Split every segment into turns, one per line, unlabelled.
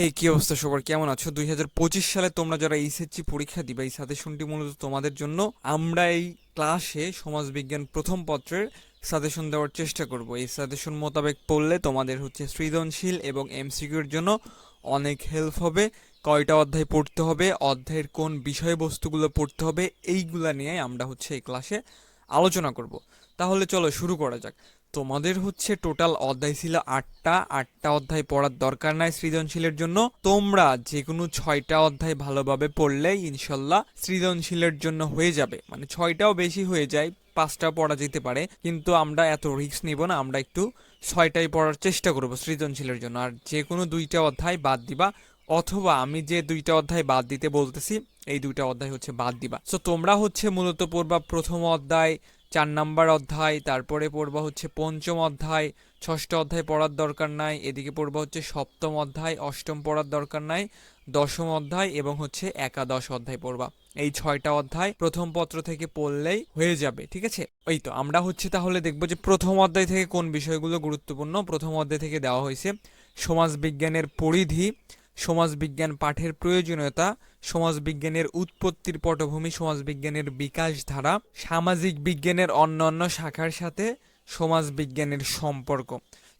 হে কি অবস্থা সবার? কেমন আছো? দুই হাজার পঁচিশ সালে তোমরা যারা এইচএসসি পরীক্ষা দিবে, এই সাজেশনটি মূলত তোমাদের জন্য, আমরা এই ক্লাসে সমাজবিজ্ঞান প্রথম পত্রের সাজেশন দেওয়ার চেষ্টা করব। এই সাজেশন মোতাবেক পড়লে তোমাদের হচ্ছে সৃজনশীল এবং এমসিকিউর জন্য অনেক হেল্প হবে। কয়টা অধ্যায় পড়তে হবে, অধ্যায়ের কোন বিষয়বস্তুগুলো পড়তে হবে, এইগুলা নিয়ে আমরা হচ্ছে এই ক্লাসে আলোচনা করব। তাহলে চলো শুরু করা যাক। তোমাদের হচ্ছে টোটাল অধ্যায় ছিল আটটা। আটটা অধ্যায় পড়ার দরকার নাই সৃজনশীলের জন্য। তোমরা যে কোনো ছয়টা অধ্যায় ভালোভাবে পড়লেই ইনশাল্লাহ সৃজনশীলের জন্য হয়ে যাবে। মানে ছয়টাও বেশি হয়ে যায়, পাঁচটা পড়া যেতে পারে। কিন্তু আমরা এত রিস্ক নিব না, আমরা একটু ছয়টাই পড়ার চেষ্টা করব সৃজনশীলের জন্য। আর যে কোনো দুইটা অধ্যায় বাদ দিবা, অথবা আমি যে দুইটা অধ্যায় বাদ দিতে বলতেছি, এই দুইটা অধ্যায় হচ্ছে বাদ দিবা। সো তোমরা হচ্ছে মূলত পড়বা প্রথম অধ্যায় চার নাম্বার অধ্যায়, তারপরে পড়বা হচ্ছে পঞ্চম অধ্যায়, ষষ্ঠ অধ্যায় পড়ার দরকার নাই, এদিকে পড়বা হচ্ছে সপ্তম অধ্যায়, অষ্টম পড়ার দরকার নাই, দশম অধ্যায় এবং হচ্ছে একাদশ অধ্যায় পড়বা। এই ছয়টা অধ্যায় প্রথম পত্র থেকে পড়লেই হয়ে যাবে, ঠিক আছে? এই তো, আমরা হচ্ছে তাহলে দেখব যে প্রথম অধ্যায় থেকে কোন বিষয়গুলো গুরুত্বপূর্ণ, প্রথম অধ্যায় থেকে দেওয়া হয়েছে সমাজবিজ্ঞানের পরিধি সমাজবিজ্ঞান পাঠের প্রয়োজনীয়তা, সমাজবিজ্ঞানের উৎপত্তির পটভূমি, সমাজবিজ্ঞানের বিকাশ ধারা সামাজিক বিজ্ঞানের অন্যান্য শাখার সাথে সমাজবিজ্ঞানের সম্পর্ক।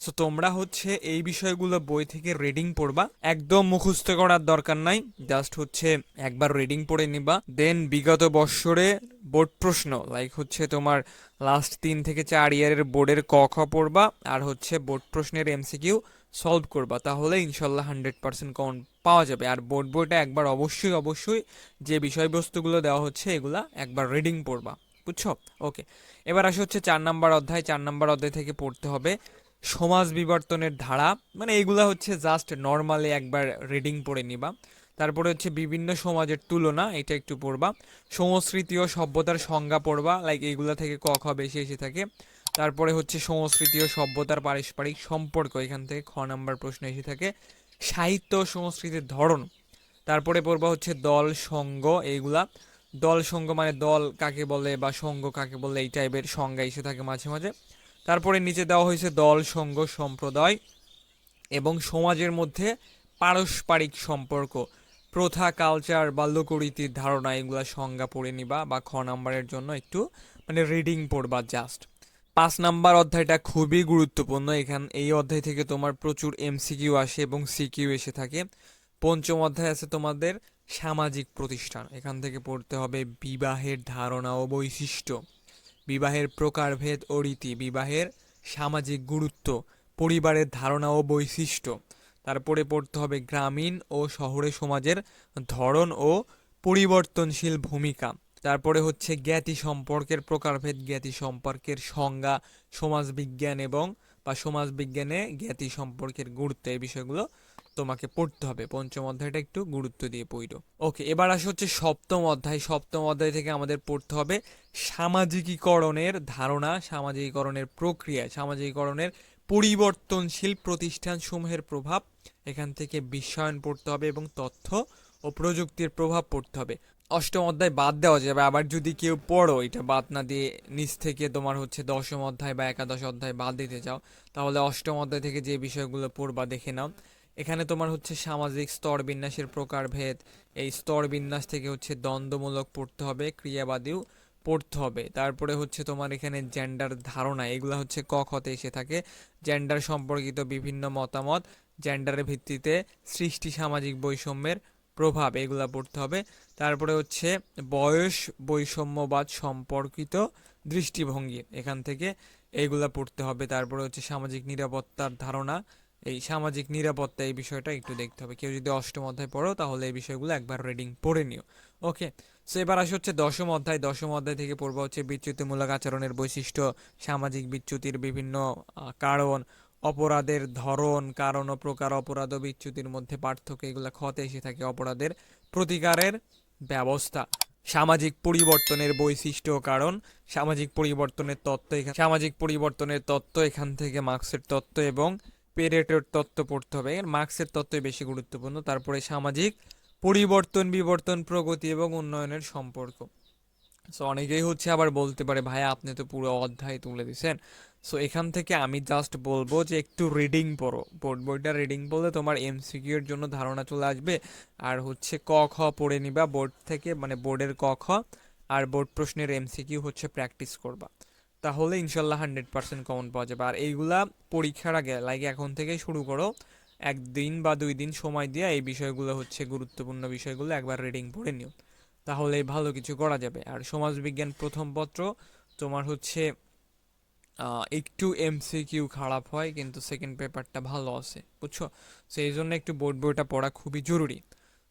সো তোমরা হচ্ছে এই বিষয়গুলো বই থেকে রিডিং পড়বা। একদম মুখস্থ করার দরকার নাই। জাস্ট হচ্ছে একবার রিডিং পড়ে নিবা। দেন বিগত বৎসরে বোর্ড প্রশ্ন লাইক হচ্ছে তোমার লাস্ট তিন থেকে চার ইয়ারের বোর্ডের ক খ পড়বা। আর হচ্ছে বোর্ড প্রশ্নের এমসিকিউ সলভ করবা, তাহলে ইনশাল্লাহ হান্ড্রেড পার্সেন্ট কাউন্ট পাওয়া যাবে। আর বোর্ড বইটা একবার অবশ্যই অবশ্যই যে বিষয়বস্তুগুলো দেওয়া হচ্ছে, এগুলা একবার রিডিং পড়বা, বুঝছ? ওকে এবার আসে হচ্ছে চার নাম্বার অধ্যায়। চার নাম্বার অধ্যায় থেকে পড়তে হবে সমাজ বিবর্তনের ধারা মানে এইগুলা হচ্ছে জাস্ট নর্মালি একবার রিডিং পড়ে নিবা। তারপরে হচ্ছে বিভিন্ন সমাজের তুলনা, এটা একটু পড়বা। সংস্কৃতি ও সভ্যতার সংজ্ঞা পড়বা লাইক এইগুলা থেকে ক, খ বেশি এসে থাকে। তারপরে হচ্ছে সংস্কৃতি ও সভ্যতার পারস্পরিক সম্পর্ক। এখান থেকে খ নাম্বার প্রশ্ন এসে থাকে, সাহিত্য ও সংস্কৃতির ধরন। তারপরে পড়বা হচ্ছে দল, সঙ্গ এইগুলা। দল, সঙ্গ মানে দল কাকে বলে বা সঙ্গ কাকে বলে এই টাইপের সংজ্ঞা এসে থাকে মাঝে মাঝে। তারপরে নিচে দেওয়া হয়েছে দল, সঙ্গ, সম্প্রদায় এবং সমাজের মধ্যে পারস্পরিক সম্পর্ক। প্রথা কালচার বা লোকরীতির ধারণা এগুলা সংজ্ঞা পড়ে নিবা বা খ নাম্বারের জন্য একটু মানে রিডিং পড়বা জাস্ট পাঁচ নাম্বার অধ্যায়টা খুবই গুরুত্বপূর্ণ। এখান এই অধ্যায় থেকে তোমার প্রচুর এমসিকিউ আসে এবং সিকিউ এসে থাকে। পঞ্চম অধ্যায় আছে তোমাদের সামাজিক প্রতিষ্ঠান। এখান থেকে পড়তে হবে বিবাহের ধারণা ও বৈশিষ্ট্য, বিবাহের প্রকারভেদ ও রীতি, বিবাহের সামাজিক গুরুত্ব, পরিবারের ধারণা ও বৈশিষ্ট্য। তারপরে পড়তে হবে গ্রামীণ ও শহরে সমাজের ধরন ও পরিবর্তনশীল ভূমিকা। তারপরে হচ্ছে জ্ঞাতি সম্পর্কের প্রকারভেদ, জ্ঞাতি সম্পর্কের সংজ্ঞা, সমাজবিজ্ঞান এবং বা সমাজবিজ্ঞানে জ্ঞাতি সম্পর্কের গুরুত্ব, এই বিষয়গুলো তোমাকে পড়তে হবে। পঞ্চম অধ্যায়টা একটু গুরুত্ব দিয়ে পড়ো। ওকে, এবার আসে হচ্ছে সপ্তম অধ্যায়। সপ্তম অধ্যায় থেকে আমাদের পড়তে হবে সামাজিকীকরণের ধারণা, সামাজিকীকরণের প্রক্রিয়া, সামাজিকীকরণের পরিবর্তনশীল প্রতিষ্ঠানসমূহের প্রভাব। এখান থেকে বিশ্বায়ন পড়তে হবে এবং তথ্য ও প্রযুক্তির প্রভাব পড়তে হবে। অষ্টম অধ্যায় বাদ দেওয়া যাবে। আবার যদি কেউ পড়ো, এটা বাদ না দিয়ে নিচ থেকে তোমার হচ্ছে দশম অধ্যায় বা একাদশ অধ্যায় বাদ দিতে চাও, তাহলে অষ্টম অধ্যায় থেকে যে বিষয়গুলো পড়বা দেখে নাও। এখানে তোমার হচ্ছে সামাজিক স্তর বিন্যাসের প্রকারভেদ, এই স্তর বিন্যাস থেকে হচ্ছে দ্বন্দ্বমূলক পড়তে হবে, ক্রিয়াবাদীও পড়তে হবে। তারপরে হচ্ছে তোমার এখানে জেন্ডার ধারণা, এগুলো হচ্ছে ক খতে এসে থাকে। জেন্ডার সম্পর্কিত বিভিন্ন মতামত জেন্ডারের ভিত্তিতে সৃষ্টি সামাজিক বৈষম্যের প্রভাব এগুলা পড়তে হবে। তারপরে হচ্ছে বয়স, বৈষম্যবাদ সম্পর্কিত দৃষ্টিভঙ্গি এখান থেকে এইগুলা পড়তে হবে। তারপরে হচ্ছে সামাজিক নিরাপত্তার ধারণা। এই সামাজিক নিরাপত্তা এই বিষয়টা একটু দেখতে হবে। কেউ যদি অষ্টম অধ্যায় পড়ো তাহলে এই বিষয়গুলো একবার রিডিং পড়ে নিও। ওকে সো এবার আসে হচ্ছে দশম অধ্যায়। দশম অধ্যায় থেকে পড়বা হচ্ছে বিচ্যুতিমূলক আচরণের বৈশিষ্ট্য, সামাজিক বিচ্যুতির বিভিন্ন কারণ অপরাধের ধরন, কারণ ও প্রকার অপরাধ বিচ্যুতির মধ্যে পার্থক্য, এগুলো ক্ষতে এসে থাকে অপরাধের প্রতিকারের ব্যবস্থা। সামাজিক পরিবর্তনের বৈশিষ্ট্য কারণ, সামাজিক পরিবর্তনের তত্ত্ব এখান সামাজিক পরিবর্তনের তত্ত্ব, এখান থেকে মার্ক্সের তত্ত্ব এবং পেরেটের তত্ত্ব পড়তে হবে। মার্ক্সের তত্ত্বই বেশি গুরুত্বপূর্ণ, তারপরে সামাজিক পরিবর্তন, বিবর্তন, প্রগতি এবং উন্নয়নের সম্পর্ক। সো অনেকেই হচ্ছে আবার বলতে পারে ভাই আপনি তো পুরো অধ্যায় তুলে দিছেন। সো এখান থেকে আমি জাস্ট বলব যে একটু রিডিং পড়ো। বোর্ড বইটা রিডিং পড়লে তোমার এমসিকিউ এর জন্য ধারণা চলে আসবে। আর হচ্ছে ক, খ পড়ে নিবা। বোর্ড থেকে মানে বোর্ডের ক, খ আর বোর্ড প্রশ্নের এমসিকিউ হচ্ছে প্র্যাকটিস করবা। তাহলে ইনশাল্লাহ হান্ড্রেড পার্সেন্ট কমন পাওয়া যাবে। আর এইগুলা পরীক্ষার আগে লাইক এখন থেকেই শুরু করো। একদিন বা দুই দিন সময় দিয়ে এই বিষয়গুলো হচ্ছে গুরুত্বপূর্ণ বিষয়গুলো একবার রিডিং পড়ে নিও। তাহলে ভালো কিছু করা যাবে। আর সমাজবিজ্ঞান প্রথম পত্র তোমার হচ্ছে একটু এমসিকিউ খারাপ হয়, কিন্তু সেকেন্ড পেপারটা ভালো আছে, বুঝছ? সেই জন্য একটু বোর্ড বইটা পড়া খুবই জরুরি।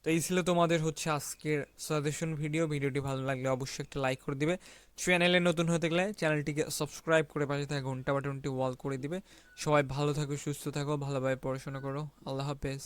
তো এই ছিল তোমাদের হচ্ছে আজকের সাজেশন ভিডিও ভিডিওটি ভালো লাগলে অবশ্যই একটা লাইক করে দিবে। চ্যানেলে নতুন হতে গেলে চ্যানেলটিকে সাবস্ক্রাইব করে পাশে থাকা ঘণ্টা বাটনটি ওয়াল করে দিবে। সবাই ভালো থাকো, সুস্থ থাকো, ভালোভাবে পড়াশোনা করো। আল্লাহ হাফেজ।